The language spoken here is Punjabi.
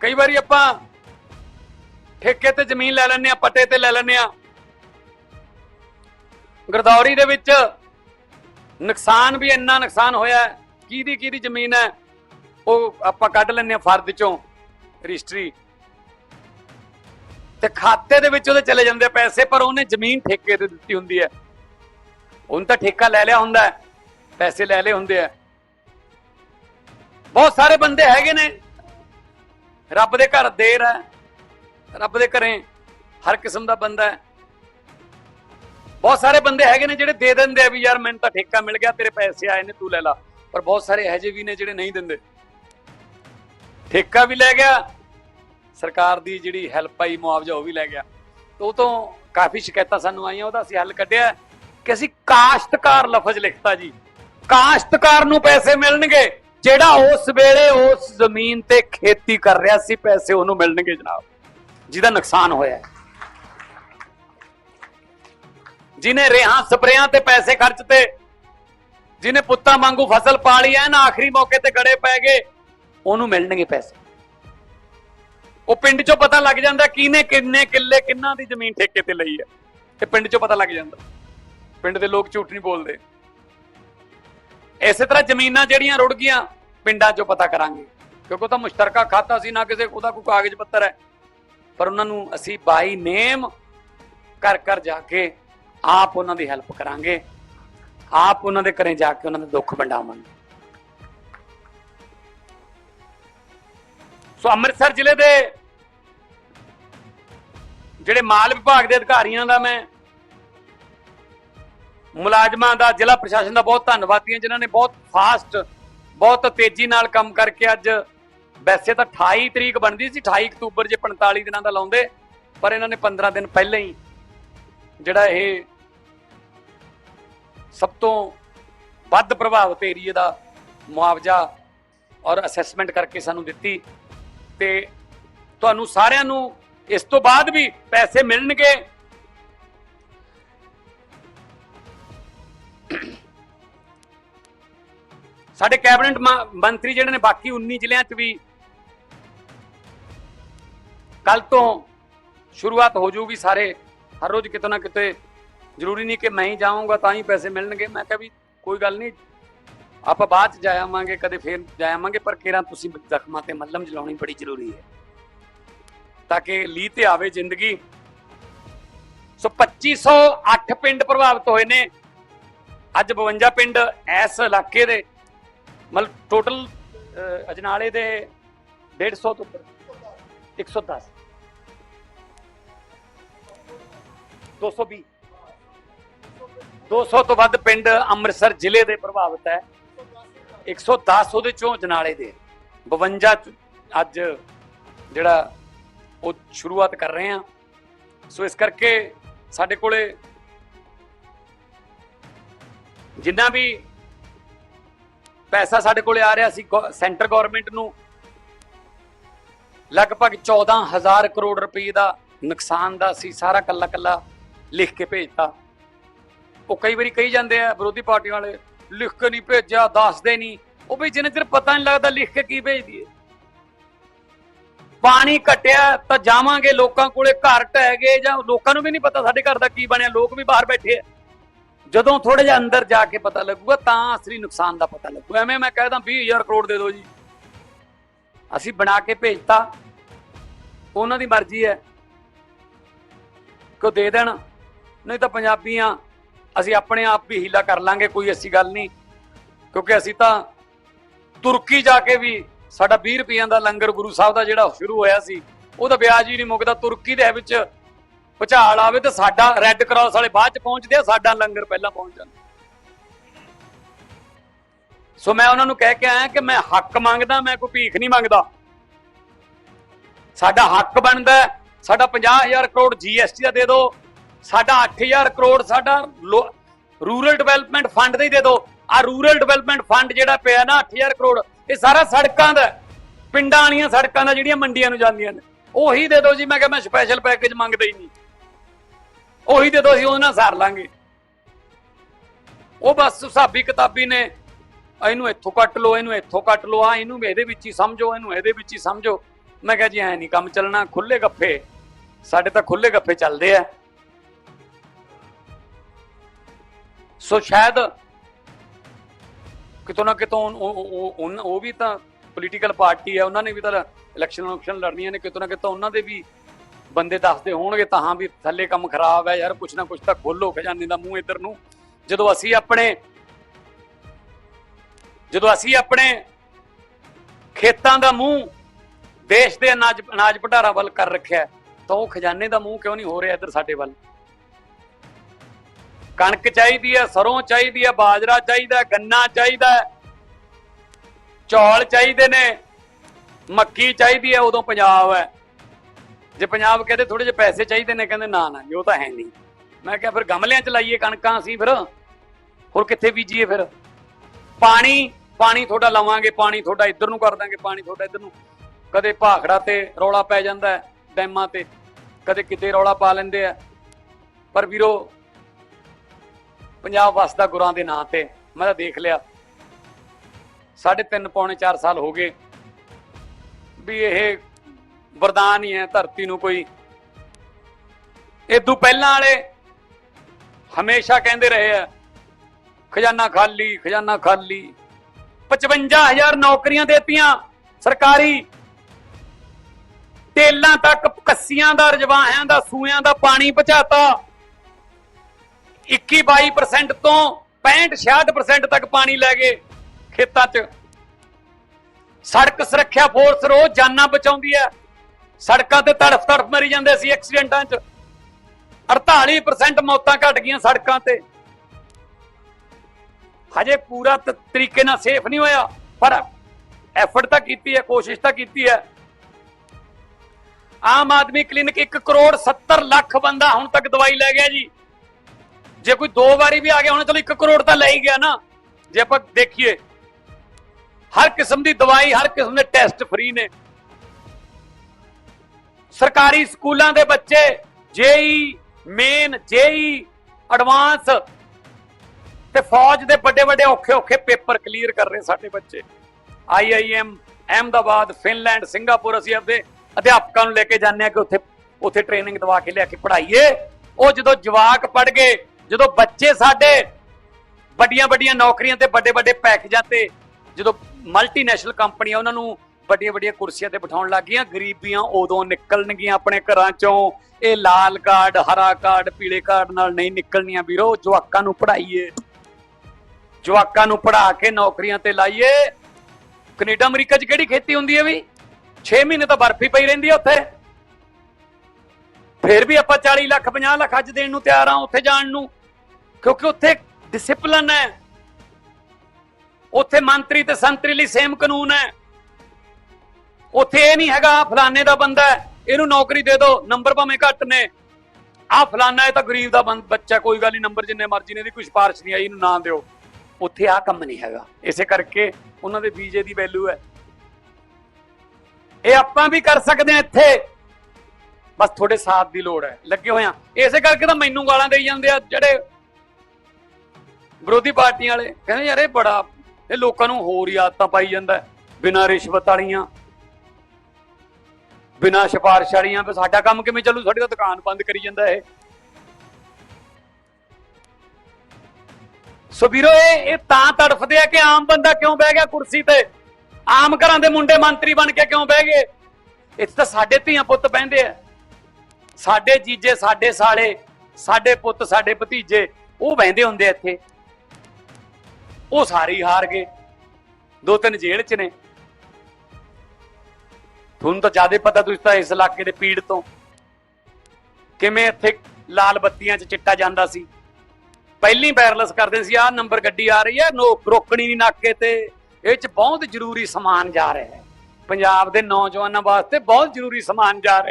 ਕਈ ਵਾਰੀ ਆਪਾਂ ਠੇਕੇ ਤੇ ਜ਼ਮੀਨ ਲੈ ਲੈਂਦੇ ਆ ਪੱਟੇ ਤੇ ਲੈ ਲੈਂਦੇ ਆ ਗਰਦੌਰੀ ਦੇ ਵਿੱਚ ਨੁਕਸਾਨ ਵੀ ਇੰਨਾ ਨੁਕਸਾਨ ਹੋਇਆ ਕਿਹਦੀ ਕਿਹਦੀ ਜ਼ਮੀਨ ਹੈ, ਉਹ ਆਪਾਂ ਕੱਢ ਲੈਂਦੇ ਆ ਫਰਦ ਚੋਂ, ਰਜਿਸਟਰੀ। ਤੇ ਖਾਤੇ ਦੇ ਵਿੱਚ ਉਹਦੇ ਚਲੇ ਜਾਂਦੇ ਪੈਸੇ, ਪਰ ਉਹਨੇ ਜ਼ਮੀਨ ਠੇਕੇ ਤੇ ਦਿੱਤੀ ਹੁੰਦੀ ਹੈ। ਉਹਨ ਤਾਂ ਠੇਕਾ ਲੈ ਲਿਆ ਹੁੰਦਾ ਪੈਸੇ ਲੈ ਲਏ ਹੁੰਦੇ ਆ। ਬਹੁਤ ਸਾਰੇ ਬੰਦੇ ਹੈਗੇ ਨੇ ਰੱਬ ਦੇ ਘਰ ਦੇਰ ਹੈ, ਰੱਬ ਦੇ ਘਰੇ ਹਰ ਕਿਸਮ ਦਾ ਬੰਦਾ ਹੈ। ਬਹੁਤ ਸਾਰੇ ਬੰਦੇ ਹੈਗੇ ਨੇ ਜਿਹੜੇ ਦੇ ਦਿੰਦੇ ਆ ਵੀ ਯਾਰ ਮੈਨੂੰ ਤਾਂ ਠੇਕਾ ਮਿਲ ਗਿਆ, ਤੇਰੇ ਪੈਸੇ ਆਏ ਨੇ, ਤੂੰ ਲੈ ਲਾ। ਪਰ ਬਹੁਤ ਸਾਰੇ ਇਹੋ ਜਿਹੇ ਵੀ ਨੇ ਜਿਹੜੇ ਨਹੀਂ ਦਿੰਦੇ। ਠੇਕਾ ਵੀ ਲੈ ਗਿਆ, ਸਰਕਾਰ ਦੀ ਜਿਹੜੀ ਹੈਲਪ ਆਈ, ਮੁਆਵਜ਼ਾ ਉਹ ਵੀ ਲੈ ਗਿਆ। ਤੇ ਉਹ ਤੋਂ ਕਾਫੀ ਸ਼ਿਕਾਇਤਾਂ ਸਾਨੂੰ ਆਈਆਂ, ਉਹਦਾ ਅਸੀਂ ਹੱਲ ਕੱਢਿਆ ਕਿ ਅਸੀਂ ਕਾਸ਼ਤਕਾਰ ਲਫ਼ਜ਼ ਲਿਖਤਾ ਜੀ। ਕਾਸ਼ਤਕਾਰ ਨੂੰ ਪੈਸੇ ਮਿਲਣਗੇ। ਜਿਹੜਾ ਉਸ ਵੇਲੇ ਉਸ ਜ਼ਮੀਨ ਤੇ ਖੇਤੀ ਕਰ ਰਿਹਾ ਸੀ, ਪੈਸੇ ਉਹਨੂੰ ਮਿਲਣਗੇ ਜਨਾਬ। ਜਿਹਦਾ ਨੁਕਸਾਨ ਹੋਇਆ ਹੈ। ਜਿਹਨੇ ਰੇਹਾਂ ਸਪਰੇਆਂ ਤੇ ਪੈਸੇ ਖਰਚਤੇ ਜਿਹਨੇ ਪੁੱਤਾਂ ਵਾਂਗੂ ਫਸਲ ਪਾਲੀ ਐ ਨਾ ਆਖਰੀ ਮੌਕੇ ਤੇ ਗੜੇ ਪੈ ਗਏ, ਉਹਨੂੰ ਮਿਲਣਗੇ ਪੈਸੇ। ਉਹ ਪਿੰਡ ਚੋਂ ਪਤਾ ਲੱਗ ਜਾਂਦਾ ਕਿਹਨੇ ਕਿੰਨੇ ਕਿੱਲੇ ਕਿੰਨਾ ਦੀ ਜ਼ਮੀਨ ਠੇਕੇ ਤੇ ਲਈ ਹੈ। ਤੇ ਪਿੰਡ ਚੋਂ ਪਤਾ ਲੱਗ ਜਾਂਦਾ। ਪਿੰਡ ਦੇ ਲੋਕ ਝੂਠ ਨਹੀਂ ਬੋਲਦੇ। ਇਸੇ ਤਰ੍ਹਾਂ ਜ਼ਮੀਨਾਂ ਜਿਹੜੀਆਂ ਰੁੜ ਗਈਆਂ, ਪਿੰਡਾਂ ਚੋਂ ਪਤਾ ਕਰਾਂਗੇ। ਕਿਉਂਕਿ ਉਹ ਤਾਂ ਮੁਸ਼ਤਰਕਾ ਖਾਤਾ ਸੀ, ਨਾ ਕਿਸੇ, ਉਹਦਾ ਕੋਈ ਕਾਗਜ਼ ਪੱਤਰ ਹੈ। ਪਰ ਉਹਨਾਂ ਨੂੰ ਅਸੀਂ ਬਾਈ ਨੇਮ ਘਰ ਘਰ ਜਾ ਕੇ ਆਪ ਉਹਨਾਂ ਦੀ ਹੈਲਪ ਕਰਾਂਗੇ। ਆਪ ਉਹਨਾਂ ਦੇ ਘਰੇ ਜਾ ਕੇ ਉਹਨਾਂ ਦਾ ਦੁੱਖ ਵੰਡਾਵਾਂਗੇ। ਸੋ ਅੰਮ੍ਰਿਤਸਰ ਜ਼ਿਲ੍ਹੇ ਦੇ ਜਿਹੜੇ ਮਾਲ ਵਿਭਾਗ ਦੇ ਅਧਿਕਾਰੀਆਂ ਦਾ ਮੈਂ ਮੁਲਾਜ਼ਮਾਂ ਦਾ ਜ਼ਿਲ੍ਹਾ ਪ੍ਰਸ਼ਾਸਨ ਦਾ ਬਹੁਤ ਧੰਨਵਾਦੀ ਹਾਂ ਜਿਨ੍ਹਾਂ ਨੇ ਬਹੁਤ ਫਾਸਟ ਬਹੁਤ ਤੇਜ਼ੀ ਨਾਲ ਕੰਮ ਕਰਕੇ ਅੱਜ ਵੈਸੇ ਤਾਂ 28 ਤਰੀਕ ਬਣਦੀ ਸੀ 28 ਅਕਤੂਬਰ ਜੇ 45 ਦਿਨਾਂ ਦਾ ਲਾਉਂਦੇ, ਪਰ ਇਹਨਾਂ ਨੇ 15 ਦਿਨ ਪਹਿਲਾਂ ਹੀ ਜਿਹੜਾ ਇਹ ਸਭ ਤੋਂ ਵੱਧ ਪ੍ਰਭਾਵਿਤ ਏਰੀਏ ਦਾ ਮੁਆਵਜ਼ਾ ਔਰ ਅਸੈਸਮੈਂਟ ਕਰਕੇ ਸਾਨੂੰ ਦਿੱਤੀ ਤੇ ਤੁਹਾਨੂੰ ਸਾਰਿਆਂ ਨੂੰ ਇਸ ਤੋਂ ਬਾਅਦ ਵੀ ਪੈਸੇ ਮਿਲਣਗੇ। ਸਾਡੇ ਕੈਬਨਿਟ ਮ- ਮੰਤਰੀ ਜਿਹੜੇ ਨੇ ਬਾਕੀ 19 ਜ਼ਿਲ੍ਹਿਆਂ 'ਚ ਵੀ ਕੱਲ ਤੋਂ ਸ਼ੁਰੂਆਤ ਹੋ ਜਾਊਗੀ ਸਾਰੇ, ਹਰ ਰੋਜ਼ ਕਿਤੇ ਨਾ ਕਿਤੇ ਜ਼ਰੂਰੀ ਨਹੀਂ ਕਿ ਮੈਂ ਹੀ ਜਾਵਾਂਗਾ ਤਾਂ ਹੀ ਪੈਸੇ ਮਿਲਣਗੇ। ਮੈਂ ਕਿਹਾ ਵੀ ਕੋਈ ਗੱਲ ਨਹੀਂ, ਆਪਾਂ ਬਾਅਦ ਚ ਜਾ ਆਵਾਂਗੇ ਕਦੇ ਫੇਰ ਜਾ ਆਵਾਂਗੇ ਪਰ ਕਿਰਾਂ ਤੁਸੀਂ ਜ਼ਖਮਾਂ ਤੇ ਮੱਲਮ ਜਲਾਉਣੀ ਬੜੀ ਜ਼ਰੂਰੀ ਹੈ। ਤਾਂ ਕਿ ਲੀ ਤੇ ਆਵੇ ਜ਼ਿੰਦਗੀ। ਸੋ 2508 ਪਿੰਡ ਪ੍ਰਭਾਵਿਤ ਹੋਏ ਨੇ। ਅੱਜ 52 ਪਿੰਡ ਇਸ ਇਲਾਕੇ ਦੇ ਮਤਲਬ ਟੋਟਲ ਅਜਨਾਲੇ ਦੇ 150 ਤੋਂ ਉੱਪਰ 110 220 200 ਤੋਂ ਵੱਧ ਪਿੰਡ ਅੰਮ੍ਰਿਤਸਰ ਜ਼ਿਲ੍ਹੇ ਦੇ ਪ੍ਰਭਾਵਿਤ ਹੈ। 110 ਉਹਦੇ ਚੋਂ ਜਨਾਲੇ ਦੇ। 52 ਚ ਅੱਜ ਜਿਹੜਾ ਉਹ ਸ਼ੁਰੂਆਤ ਕਰ ਰਹੇ ਆ ਸੋ ਇਸ ਕਰਕੇ ਸਾਡੇ ਕੋਲੇ ਜਿੰਨਾ ਵੀ ਪੈਸਾ ਸਾਡੇ ਕੋਲੇ ਆ ਰਿਹਾ ਸੀ, ਗੌ- ਸੈਂਟਰ ਗਵਰਨਮੈਂਟ ਨੂੰ। ਲਗਭਗ 14000 ਕਰੋੜ ਰੁਪਏ ਦਾ ਨੁਕਸਾਨ ਦਾ ਸੀ, ਸਾਰਾ ਕੱਲਾ ਕੱਲਾ ਲਿਖ ਕੇ ਭੇਜਤਾ। ਉਹ ਕਈ ਵਾਰੀ ਕਹੀ ਜਾਂਦੇ ਆ, ਵਿਰੋਧੀ ਪਾਰਟੀ ਵਾਲੇ, ਲਿਖ ਕੇ ਨਹੀਂ ਭੇਜਿਆ, ਦੱਸਦੇ ਨਹੀਂ। ਉਹ ਵੀ ਜਿੰਨੇ ਚਿਰ ਪਤਾ ਨਹੀਂ ਲੱਗਦਾ ਲਿਖ ਕੇ ਕੀ ਭੇਜ ਦਈਏ। ਪਾਣੀ ਘਟਿਆ ਤਾਂ ਜਾਵਾਂਗੇ ਲੋਕਾਂ ਕੋਲੇ, ਘਰ ਟਹਿ ਗਏ ਜਾਂ ਲੋਕਾਂ ਨੂੰ ਵੀ ਨਹੀਂ ਪਤਾ ਸਾਡੇ ਘਰ ਦਾ ਕੀ ਬਣਿਆ, ਲੋਕ ਵੀ ਬਾਹਰ ਬੈਠੇ ਆ। ਜਦੋਂ ਥੋੜੇ ਜਿਹਾ ਅੰਦਰ ਜਾ ਕੇ ਪਤਾ ਲੱਗੂਗਾ, ਤਾਂ ਅਸਲੀ ਨੁਕਸਾਨ ਦਾ ਪਤਾ ਲੱਗੂ। ਐਵੇਂ ਮੈਂ ਕਹਿਦਾ 20000 ਕਰੋੜ ਦੇ ਦਿਓ ਜੀ। ਅਸੀਂ ਬਣਾ ਕੇ ਭੇਜਤਾ। ਉਹਨਾਂ ਦੀ ਮਰਜ਼ੀ ਹੈ। ਕੋ ਦੇ ਦੇਣ? ਨਹੀਂ ਤਾਂ ਪੰਜਾਬੀਆਂ ਅਸੀਂ ਆਪਣੇ ਆਪ ਵੀ ਹੀਲਾ ਕਰ ਲਾਂਗੇ, ਕੋਈ ਐਸੀ ਗੱਲ ਨਹੀਂ। ਕਿਉਂਕਿ ਅਸੀਂ ਤਾਂ ਤੁਰਕੀ ਜਾ ਕੇ ਵੀ ਸਾਡਾ 20 ਰੁਪਈਆਂ ਦਾ ਲੰਗਰ ਗੁਰੂ ਸਾਹਿਬ ਦਾ ਜਿਹੜਾ ਸ਼ੁਰੂ ਹੋਇਆ ਸੀ, ਉਹਦਾ ਵਿਆਜ ਹੀ ਨਹੀਂ ਮੁੱਕਦਾ। ਤੁਰਕੀ ਦੇ ਵਿੱਚ ਭੁਚਾਲ ਆਵੇ ਤੇ ਸਾਡਾ ਰੈੱਡ ਕਰਾਸ ਵਾਲੇ ਬਾਅਦ ਚ ਪਹੁੰਚਦੇ ਆ ਸਾਡਾ ਲੰਗਰ ਪਹਿਲਾਂ ਪਹੁੰਚ ਜਾਂਦਾ। ਸੋ ਮੈਂ ਉਹਨਾਂ ਨੂੰ ਕਹਿ ਕੇ ਆਇਆ ਕਿ ਮੈਂ ਹੱਕ ਮੰਗਦਾ ਮੈਂ ਕੋਈ ਭੀਖ ਨਹੀਂ ਮੰਗਦਾ। ਸਾਡਾ ਹੱਕ ਬਣਦਾ ਹੈ, ਸਾਡਾ 50000 ਕਰੋੜ ਜੀਐਸਟੀ ਦਾ ਦੇ ਦਿਓ ਸਾਡਾ 8000 ਕਰੋੜ ਸਾਡਾ ਰੂਰਲ ਡਿਵੈਲਪਮੈਂਟ ਫੰਡ ਦਾ ਹੀ ਦੇ ਦਿਓ ਆ ਰੂਰਲ ਡਿਵੈਲਪਮੈਂਟ ਫੰਡ ਜਿਹੜਾ ਪਿਆ ਨਾ 8000 ਕਰੋੜ ਇਹ ਸਾਰਾ ਸੜਕਾਂ ਦਾ ਪਿੰਡਾਂ ਵਾਲੀਆਂ ਸੜਕਾਂ ਦਾ ਜਿਹੜੀਆਂ ਮੰਡੀਆਂ ਨੂੰ ਜਾਂਦੀਆਂ ਨੇ ਉਹੀ ਦੇ ਦਿਓ ਜੀ ਮੈਂ ਕਿਹਾ ਮੈਂ ਸਪੈਸ਼ਲ ਪੈਕੇਜ ਮੰਗਦਾ ਹੀ ਨਹੀਂ। ਉਹੀ ਦੇ ਦਿਓ ਅਸੀਂ ਉਹਨਾਂ ਸਾਰ ਲਾਂਗੇ। ਉਹ ਬਸ ਹਿਸਾਬੀ ਕਿਤਾਬੀ ਨੇ, ਇਹਨੂੰ ਇੱਥੋਂ ਕੱਟ ਲਓ, ਇਹਨੂੰ ਇੱਥੋਂ ਕੱਟ ਲਓ ਆ ਇਹਨੂੰ ਇਹਦੇ ਵਿੱਚ ਹੀ ਸਮਝੋ, ਇਹਨੂੰ ਇਹਦੇ ਵਿੱਚ ਹੀ ਸਮਝੋ। ਮੈਂ ਕਿਹਾ ਜੀ, ਐ ਨਹੀਂ ਕੰਮ ਚੱਲਣਾ ਖੁੱਲੇ ਗੱਫੇ। ਸਾਡੇ ਤਾਂ ਖੁੱਲੇ ਗੱਫੇ ਚੱਲਦੇ ਆ। ਸੋ ਸ਼ਾਇਦ ਕਿਤੋਂ ਨਾ ਕਿਤੋਂ ਉਹ- ਉਹ ਵੀ ਤਾਂ ਪੋਲੀਟੀਕਲ ਪਾਰਟੀ ਹੈ, ਉਹਨਾਂ ਨੇ ਵੀ ਤਾਂ ਇਲੈਕਸ਼ਨ ਇਲੈਕਸ਼ਨ ਲੜਨੀਆਂ ਨੇ, ਕਿਤੋਂ ਨਾ ਕਿਤੋਂ ਉਹਨਾਂ ਦੇ ਵੀ ਬੰਦੇ ਦੱਸਦੇ ਹੋਣਗੇ ਤਾਂ ਹਾਂ ਵੀ ਥੱਲੇ ਕੰਮ ਖਰਾਬ ਹੈ ਯਾਰ, ਕੁਛ ਨਾ ਕੁਛ ਤਾਂ ਖੋਲੋ ਖਜ਼ਾਨੇ ਦਾ ਮੂੰਹ ਇੱਧਰ ਨੂੰ। ਜਦੋਂ ਅਸੀਂ ਆਪਣੇ ਜਦੋਂ ਅਸੀਂ ਆਪਣੇ ਖੇਤਾਂ ਦਾ ਮੂੰਹ ਦੇਸ਼ ਦੇ ਅਨਾਜ ਅਨਾਜ ਭੰਡਾਰਾਂ ਵੱਲ ਕਰ ਰੱਖਿਆ, ਤਾਂ ਉਹ ਖਜ਼ਾਨੇ ਦਾ ਮੂੰਹ ਕਿਉਂ ਨਹੀਂ ਹੋ ਰਿਹਾ ਇੱਧਰ ਸਾਡੇ ਵੱਲ? ਕਣਕ ਚਾਹੀਦੀ ਹੈ, ਸਰੋਂ ਚਾਹੀਦੀ ਹੈ, ਬਾਜਰਾ ਚਾਹੀਦਾ ਗੰਨਾ ਚਾਹੀਦਾ ਚੌਲ ਚਾਹੀਦੇ ਨੇ, ਮੱਕੀ ਚਾਹੀਦੀ ਹੈ, ਉਦੋਂ ਪੰਜਾਬ ਹੈ। ਜੇ ਪੰਜਾਬ ਕਹਿੰਦੇ ਥੋੜੇ ਜਿਹੇ ਪੈਸੇ ਚਾਹੀਦੇ ਨੇ, ਕਹਿੰਦੇ ਨਾ ਨਾ, ਜੀ, ਉਹ ਤਾਂ ਹੈ ਨਹੀਂ। ਮੈਂ ਕਿਹਾ ਫਿਰ ਗਮਲਿਆਂ ਚ ਲਾਈਏ ਕਣਕਾਂ ਅਸੀਂ ਫਿਰ। ਹੋਰ ਕਿੱਥੇ ਬੀਜੀਏ ਫਿਰ? ਪਾਣੀ ਪਾਣੀ ਤੁਹਾਡਾ ਲਵਾਂਗੇ, ਪਾਣੀ ਤੁਹਾਡਾ ਇੱਧਰ ਨੂੰ ਕਰ ਦਾਂਗੇ, ਪਾਣੀ ਤੁਹਾਡਾ ਇੱਧਰ ਨੂੰ। ਕਦੇ ਭਾਖੜਾ ਤੇ ਰੌਲਾ ਪੈ ਜਾਂਦਾ ਡੈਮਾਂ ਤੇ। ਕਦੇ ਕਿਤੇ ਰੌਲਾ ਪਾ ਲੈਂਦੇ ਆ। ਪਰ ਵੀਰੋ, ਪੰਜਾਬ ਵਸਦਾ ਗੁਰਾਂ ਦੇ ਨਾਂ ਤੇ। ਮੈਂ ਤਾਂ ਦੇਖ ਲਿਆ। ਸਾਢੇ ਤਿੰਨ ਪੌਣੇ 4 ਸਾਲ ਹੋ ਗਏ। ਵੀ ਇਹ ਵਰਦਾਨ ਹੀ ਹੈ, ਧਰਤੀ ਨੂੰ ਕੋਈ। ਇਦੋਂ ਪਹਿਲਾਂ ਵਾਲੇ ਹਮੇਸ਼ਾ ਕਹਿੰਦੇ ਰਹੇ ਆ, ਖਜ਼ਾਨਾ ਖਾਲੀ ਖਜ਼ਾਨਾ ਖਾਲੀ। 55000 ਨੌਕਰੀਆਂ ਦੇਤੀਆਂ ਸਰਕਾਰੀ। ਟੇਲਾਂ ਤੱਕ, ਕੱਸੀਆਂ ਦਾ, ਰਜਵਾਹਿਆਂ ਦਾ ਸੂਆਂ ਦਾ ਪਾਣੀ ਪਹੁੰਚਾਤਾ। 21-22% ਤੋਂ 65-66% ਤੱਕ ਪਾਣੀ ਲੈ ਗਏ ਖੇਤਾਂ 'ਚ। ਸੜਕ ਸੁਰੱਖਿਆ ਫੋਰਸ ਰੋਜ਼ ਜਾਨਾਂ ਬਚਾਉਂਦੀ ਹੈ। ਸੜਕਾਂ ਤੇ ਤੜਫ ਤੜਫ ਮਰੀ ਜਾਂਦੇ ਸੀ ਐਕਸੀਡੈਂਟਾਂ 'ਚ। 48% ਮੌਤਾਂ ਘਟ ਗਈਆਂ ਸੜਕਾਂ ਤੇ। ਹਜੇ ਪੂਰਾ ਤਰੀਕੇ ਨਾਲ ਸੇਫ ਨਹੀਂ ਹੋਇਆ, ਪਰ ਐਫਰਟ ਤਾਂ ਕੀਤੀ ਹੈ, ਕੋਸ਼ਿਸ਼ ਤਾਂ ਕੀਤੀ ਹੈ। ਆਮ ਆਦਮੀ ਕਲੀਨਿਕ 1 ਕਰੋੜ 70 ਲੱਖ ਬੰਦਾ ਹੁਣ ਤੱਕ ਦਵਾਈ ਲੈ ਗਿਆ ਜੀ। ਜੇ ਕੋਈ ਦੋ ਵਾਰੀ ਵੀ ਆ ਗਿਆ, ਹੁਣ ਚਲੋ 1 ਕਰੋੜ ਤਾਂ ਲੈ ਹੀ ਗਿਆ ਨਾ। ਜੇ ਆਪਾਂ ਦੇਖੀਏ, ਹਰ ਕਿਸਮ ਦੀ ਦਵਾਈ, ਹਰ ਕਿਸਮ ਦੇ ਟੈਸਟ ਫ੍ਰੀ ਨੇ। ਸਰਕਾਰੀ ਸਕੂਲਾਂ ਦੇ ਬੱਚੇ, ਜੇਈ ਮੇਨ, ਜੇਈ ਐਡਵਾਂਸ ਤੇ ਫੌਜ ਦੇ ਵੱਡੇ ਵੱਡੇ ਔਖੇ ਔਖੇ ਪੇਪਰ ਕਲੀਅਰ ਕਰ ਰਹੇ ਸਾਡੇ ਬੱਚੇ। ਆਈਆਈਐਮ ਅਹਿਮਦਾਬਾਦ, ਫਿਨਲੈਂਡ, ਸਿੰਗਾਪੁਰ ਅਸੀਂ ਆਪਦੇ ਅਧਿਆਪਕਾਂ ਨੂੰ ਲੈ ਕੇ ਜਾਂਦੇ ਆ ਕਿ ਉੱਥੇ ਉੱਥੇ ਟ੍ਰੇਨਿੰਗ ਦਵਾ ਕੇ ਲਿਆ ਕੇ ਪੜ੍ਹਾਈਏ। ਉਹ ਜਦੋਂ ਜਵਾਕ ਪੜ ਗਏ, ਜਦੋਂ ਬੱਚੇ ਸਾਡੇ ਵੱਡੀਆਂ ਵੱਡੀਆਂ ਨੌਕਰੀਆਂ ਤੇ ਵੱਡੇ ਵੱਡੇ ਪੈਕੇਜਾਂ ਤੇ ਜਦੋਂ ਮਲਟੀਨੈਸ਼ਨਲ ਕੰਪਨੀਆਂ ਉਹਨਾਂ ਨੂੰ ਵੱਡੀਆਂ ਵੱਡੀਆਂ ਕੁਰਸੀਆਂ ਤੇ ਬਿਠਾਉਣ ਲੱਗ ਗਈਆਂ। ਗਰੀਬੀਆਂ ਉਦੋਂ ਨਿਕਲਣਗੀਆਂ ਆਪਣੇ ਘਰਾਂ ਚੋਂ। ਇਹ ਲਾਲ ਕਾਰਡ, ਹਰਾ ਕਾਰਡ, ਪੀਲੇ ਕਾਰਡ ਨਾਲ ਨਹੀਂ ਨਿਕਲਣੀਆਂ ਵੀਰੋ। ਜਵਾਕਾਂ ਨੂੰ ਪੜ੍ਹਾਈਏ। ਜਵਾਕਾਂ ਨੂੰ ਪੜ੍ਹਾ ਕੇ ਨੌਕਰੀਆਂ ਤੇ ਲਾਈਏ। ਕੈਨੇਡਾ, ਅਮਰੀਕਾ 'ਚ ਕਿਹੜੀ ਖੇਤੀ ਹੁੰਦੀ ਹੈ ਵੀ? 6 ਮਹੀਨੇ ਤਾਂ ਬਰਫੀ ਪਈ ਰਹਿੰਦੀ ਹੈ ਉੱਥੇ। ਫਿਰ ਵੀ ਆਪਾਂ 40 ਲੱਖ 50 ਲੱਖ ਅੱਜ ਦੇਣ ਨੂੰ ਤਿਆਰ ਆ ਉੱਥੇ ਜਾਣ ਨੂੰ। ਕਿਉਂਕਿ ਉੱਥੇ ਡਿਸਪਲਿਨ ਹੈ। ਉੱਥੇ ਮੰਤਰੀ ਤੇ ਸੰਤਰੀ ਲਈ ਸੇਮ ਕਾਨੂੰਨ ਹੈ। ਉੱਥੇ ਇਹ ਨਹੀਂ ਹੈਗਾ, ਆਹ ਫਲਾਣੇ ਦਾ ਬੰਦਾ ਇਹਨੂੰ ਨੌਕਰੀ ਦੇ ਦਿਓ, ਨੰਬਰ ਭਾਵੇਂ ਘੱਟ ਨੇ। ਆ ਫਲਾਣਾ ਇਹ ਤਾਂ ਗਰੀਬ ਦਾ ਬੰਦ- ਬੱਚਾ, ਕੋਈ ਗੱਲ ਨਹੀਂ, ਨੰਬਰ ਜਿੰਨੇ ਮਰਜ਼ੀ ਨੇ, ਇਹਦੀ ਕੋਈ ਸਿਫਾਰਿਸ਼ ਨਹੀਂ ਆਈ, ਇਹਨੂੰ ਨਾ ਦਿਓ। ਉੱਥੇ ਆ ਕੰਮ ਨਹੀਂ ਹੈਗਾ। ਇਸੇ ਕਰਕੇ ਉਹਨਾਂ ਦੇ ਵੀਜ਼ੇ ਦੀ ਵੈਲਿਊ ਹੈ। ਇਹ ਆਪਾਂ ਵੀ ਕਰ ਸਕਦੇ ਹਾਂ ਇੱਥੇ। ਬਸ ਤੁਹਾਡੇ ਸਾਥ ਦੀ ਲੋੜ ਹੈ। ਲੱਗੇ ਹੋਇਆ ਇਸੇ ਕਰਕੇ ਤਾਂ ਮੈਨੂੰ ਗਾਲਾਂ ਦੇਈ ਜਾਂਦੇ ਆ ਜਿਹੜੇ ਵਿਰੋਧੀ ਪਾਰਟੀਆਂ ਵਾਲੇ। ਕਹਿੰਦੇ ਯਾਰ ਇਹ ਬੜਾ, ਇਹ ਲੋਕਾਂ ਨੂੰ ਹੋਰ ਹੀ ਆਦਤਾਂ ਪਾਈ ਜਾਂਦਾ ਬਿਨਾਂ ਰਿਸ਼ਵਤ ਵਾਲੀਆਂ। ਬਿਨਾਂ ਸਿਫਾਰਿਸ਼ ਵਾਲੀਆਂ, ਵੀ ਸਾਡਾ ਕੰਮ ਕਿਵੇਂ ਚੱਲੂ? ਸਾਡੀ ਤਾਂ ਦੁਕਾਨ ਬੰਦ ਕਰੀ ਜਾਂਦਾ ਇਹ। ਸੋ ਵੀਰੋ, ਇਹ ਇਹ ਤਾਂ ਤੜਫਦੇ ਆ ਕਿ ਆਮ ਬੰਦਾ ਕਿਉਂ ਬਹਿ ਗਿਆ ਕੁਰਸੀ ਤੇ? ਆਮ ਘਰਾਂ ਦੇ ਮੁੰਡੇ ਮੰਤਰੀ ਬਣ ਕੇ ਕਿਉਂ ਬਹਿ ਗਏ? ਇੱਥੇ ਤਾਂ ਸਾਡੇ ਧੀਆਂ ਪੁੱਤ ਬਹਿੰਦੇ ਆ। ਸਾਡੇ ਜੀਜੇ, ਸਾਡੇ ਸਾਲੇ, ਸਾਡੇ ਪੁੱਤ, ਸਾਡੇ ਭਤੀਜੇ, ਉਹ ਬਹਿੰਦੇ ਹੁੰਦੇ ਇੱਥੇ। ਉਹ ਸਾਰੇ ਹਾਰ ਗਏ। ਦੋ ਤਿੰਨ ਜੇਲ੍ਹ 'ਚ ਨੇ। ਤੁਹਾਨੂੰ ਤਾਂ ਜ਼ਿਆਦਾ ਪਤਾ ਤੁਸੀਂ ਤਾਂ ਇਸ ਇਲਾਕੇ ਦੇ ਪੀੜ ਤੋਂ ਕਿਵੇਂ ਇੱਥੇ ਲਾਲ ਬੱਤੀਆਂ 'ਚ ਚਿੱਟਾ ਜਾਂਦਾ ਸੀ। ਪਹਿਲੀ ਵਾਇਰਲੈਸ ਕਰਦੇ ਸੀ, ਆਹ ਨੰਬਰ ਗੱਡੀ ਆ ਰਹੀ ਹੈ, ਨੋ ਰੋਕਣੀ ਨਹੀਂ ਨਾਕੇ ਤੇ। ਇਹ 'ਚ ਬਹੁਤ ਜ਼ਰੂਰੀ ਸਮਾਨ ਜਾ ਰਿਹਾ ਹੈ। ਪੰਜਾਬ ਦੇ ਨੌਜਵਾਨਾਂ ਵਾਸਤੇ ਬਹੁਤ ਜ਼ਰੂਰੀ ਸਮਾਨ ਜਾ ਰਿਹਾ ਹੈ।